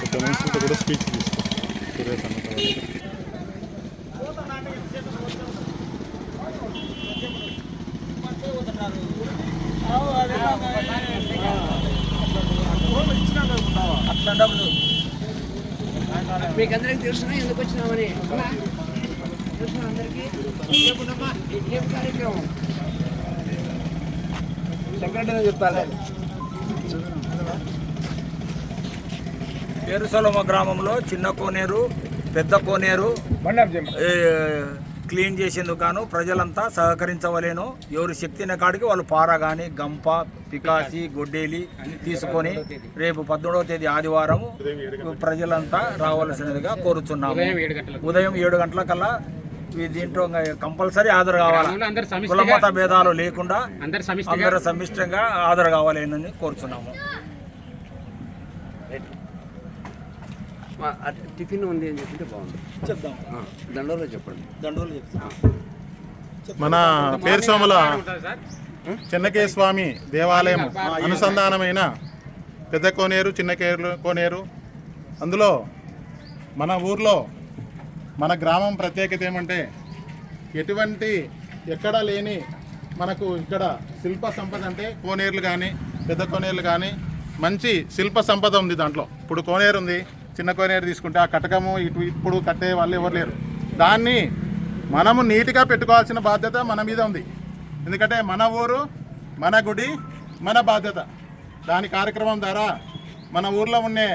పెద్ద మనుషులతో కూడా స్పీచ్ తీసుకో సురేష్ అన్న మీకు అందరికి తెలుసునా ఎందుకు వచ్చినామని? తెలుసు అందరికీ? ఏం కార్యక్రమం? సెక్రటరీ చెప్తాలే పేరుసొలమ గ్రామంలో చిన్న కోనేరు పెద్ద కోనేరు క్లీన్ చేసేందుకు గాను ప్రజలంతా సహకరించవలేను. ఎవరి శక్తిన కాడికి వాళ్ళు పార కానీ గంప పికాసి గొడ్డేలి తీసుకొని రేపు పద్దెనిమిదవ తేదీ ఆదివారం ప్రజలంతా రావాల్సినదిగా కోరుచున్నాము. ఉదయం ఏడు గంటల కల్లా దీంట్లో కంపల్సరీ హాజరు కావాలి? కులమత భేదాలు లేకుండా అందరు సమిష్టిగా హాజరు కావాలని కోరుచున్నాము. మా అట్ టిఫిన్ ఉంది అని చెప్తే బాగుంది. చెప్దాం. దండోలో చెప్పండి. దండోలు చెప్తాం. మన పేరుసోమల చెన్నకేయ స్వామి దేవాలయం అనుసంధానమైన పెద్ద కోనేరు చిన్న కేరు కోనేరు. అందులో మన ఊర్లో మన గ్రామం ప్రత్యేకత ఏమంటే ఎటువంటి ఎక్కడా లేని మనకు ఇక్కడ శిల్ప సంపద అంటే కోనేరులు కానీ పెద్ద కోనేరులు కానీ మంచి శిల్ప సంపద ఉంది దాంట్లో. ఇప్పుడు కోనేరు ఉంది చిన్న కోనేరు తీసుకుంటే ఆ కటకము ఇటు ఇప్పుడు కట్టే వాళ్ళు ఎవరు లేరు. దాన్ని మనము నీట్గా పెట్టుకోవాల్సిన బాధ్యత మన మీద ఉంది. ఎందుకంటే మన ఊరు మన గుడి మన బాధ్యత. దాని కార్యక్రమం ద్వారా మన ఊర్లో ఉండే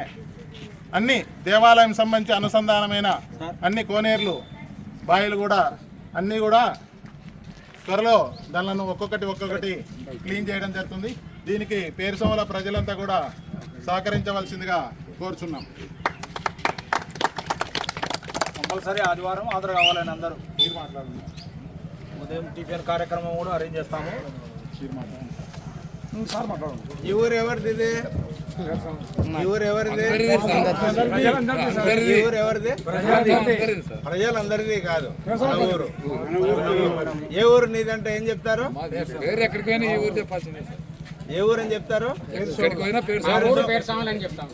అన్ని దేవాలయం సంబంధించి అనుసంధానమైన అన్ని కోనేరులు బాయిలు కూడా అన్నీ కూడా త్వరలో దానిలను ఒక్కొక్కటి ఒక్కొక్కటి క్లీన్ చేయడం జరుగుతుంది. దీనికి పేరుసోమల ప్రజలంతా కూడా సహకరించవలసిందిగా కోరుచున్నాం. కంపల్సరీ ఆదివారం హాజరు కావాలని అందరూ. మీరు మాట్లాడండి. ఉదయం టిఫిన్ కార్యక్రమం కూడా అరేంజ్ చేస్తాము. సార్ మాట్లాడండి. ఈ ఊరు ఎవరిది? ఇది ఈ ఊరు ఎవరిది? ఈ ఊరు ఎవరిది? ప్రజలందరిది. కాదు. ఊరు. ఏ ఊరు నీదంటే ఏం చెప్తారు? ఏ ఊరు అని చెప్తారు? ఎక్కడికి పోయినా పేరు మా ఊరు పేరు సామాన్ అని చెప్తాం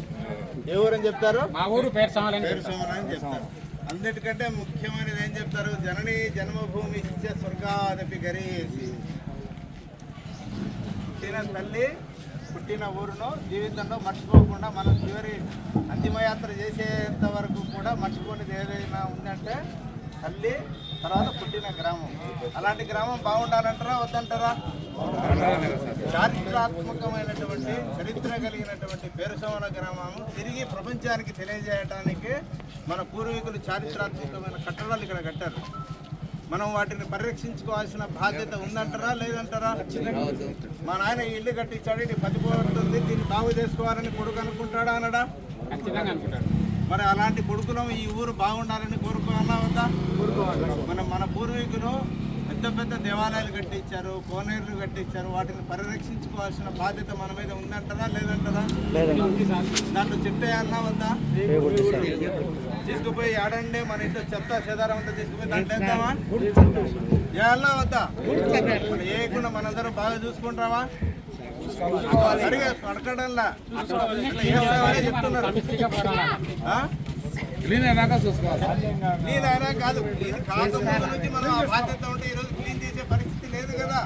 ఏ ఊరు అని చెప్తారు? మా ఊరు పేరు అని చెప్తారు. అన్నిటికంటే ముఖ్యమైనది ఏం చెప్తారు? జనని జన్మభూమి ఇచ్చే స్వర్గాదపి గరీసి. పుట్టిన తల్లి పుట్టిన ఊరును జీవితంలో మర్చిపోకుండా మనం చివరి అంతిమయాత్ర చేసేంత వరకు కూడా మర్చిపోనిది ఏదైనా ఉందంటే తల్లి తర్వాత పుట్టిన గ్రామం. అలాంటి గ్రామం బాగుండాలంటారా వద్దంటారా? చారిత్రాత్మకమైనటువంటి చరిత్ర కలిగినటువంటి పేరుసోమల గ్రామం తిరిగి ప్రపంచానికి తెలియజేయడానికి మన పూర్వీకులు చారిత్రాత్మకమైన కట్టడాలు ఇక్కడ కట్టారు. మనం వాటిని పరిరక్షించుకోవాల్సిన బాధ్యత ఉందంటారా లేదంటారా? మా నాయన ఈ ఇల్లు కట్టించాడు ఇది పదిపోతుంది దీన్ని బాగు చేసుకోవాలని కొడుకు అనుకుంటాడా అనడా? మరి అలాంటి కొడుకులం ఈ ఊరు బాగుండాలని కోరుకోవాలా? పూర్వీకులు పెద్ద పెద్ద దేవాలయాలు కట్టించారు కోనేరులు కట్టించారు వాటిని పరిరక్షించుకోవాల్సిన బాధ్యత మన మీద ఉందంటారా లేదంటారా? దాంట్లో చెట్టేయాలన్నా వద్దా తీసుకుపోయి ఆడండి మన ఇంట్లో చెత్త చెదారం అంతా తీసుకుపోయి దాంట్లో వేద్దామా? చేయాలన్నా వద్దా? వేయకుండా మనందరం బాగా చూసుకుంటామా సరిగా పడకడంలా చెప్తున్నారు? క్లీన్ అయినాక చూసుకోవాలి క్లీన్ అయినా కాదు క్లీన్ నుంచి మనం ఆ బాధ్యత ఉంటే ఈరోజు క్లీన్ చేసే పరిస్థితి లేదు కదా.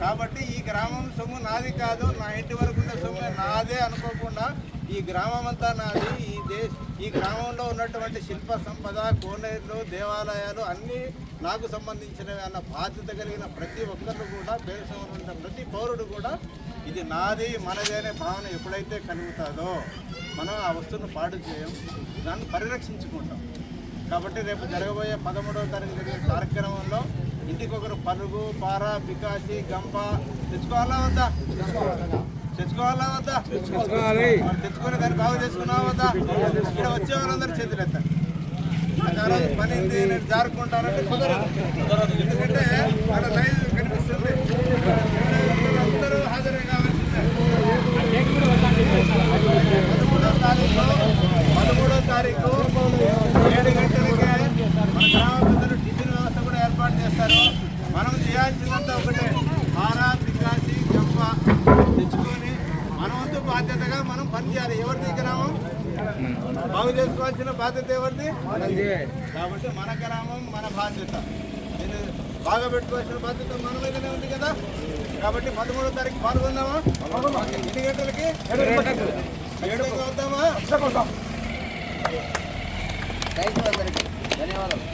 కాబట్టి ఈ గ్రామం సొమ్ము నాది కాదు నా ఇంటి వరకు ఉన్న సొమ్ము నాదే అనుకోకుండా ఈ గ్రామం అంతా నాది ఈ దేశ ఈ గ్రామంలో ఉన్నటువంటి శిల్ప సంపద కోనేరులు దేవాలయాలు అన్నీ నాకు సంబంధించినవి అన్న బాధ్యత కలిగిన ప్రతి ఒక్కరు కూడా పేరు ప్రతి పౌరుడు కూడా ఇది నాది మనదే అనే భావన ఎప్పుడైతే కలుగుతుందో మనం ఆ వస్తువును పాడు చేయం దాన్ని పరిరక్షించుకుంటాం. కాబట్టి రేపు జరగబోయే పదమూడవ తారీఖు జరిగే కార్యక్రమంలో ఇంటికొకరు పరుగు పార పికాసి గంప తెచ్చుకోవాలా వద్దా? తెచ్చుకోవాలా వద్దా? తెచ్చుకొని దాన్ని బాగు చేసుకున్నావా వద్దా? ఇక్కడ వచ్చే వాళ్ళందరూ చేతులు ఎత్తారు. పని నేను జారుకుంటానంటే కుదరదు ఎందుకంటే అక్కడ లైవ్ కనిపిస్తుంది అందరూ హాజరే కావాల్సిందే పదమూడో తారీఖు పదమూడో తారీఖు ఏడు గంటలకే మన గ్రామ పెద్దలు టిఫిన్ వ్యవస్థ కూడా ఏర్పాటు చేస్తారు మనం చేయాల్సిందంతా ఒకటే ఆరా పికాసి గంప తెచ్చుకొని మన వంతు బాధ్యతగా మనం పనిచేయాలి ఎవరిది ఈ గ్రామం బాగు చేసుకోవాల్సిన బాధ్యత ఎవరిది? కాబట్టి మన గ్రామం మన బాధ్యత. బాగా పెట్టుకోవాల్సిన బాధ్యత మన మీదనే ఉంది కదా? కాబట్టి పదమూడో తారీఖు పాల్గొందామా? ఎన్ని గంటలకి? ఏడు అవుతామా థ్యాంక్ యూ అందరికీ ధన్యవాదాలు.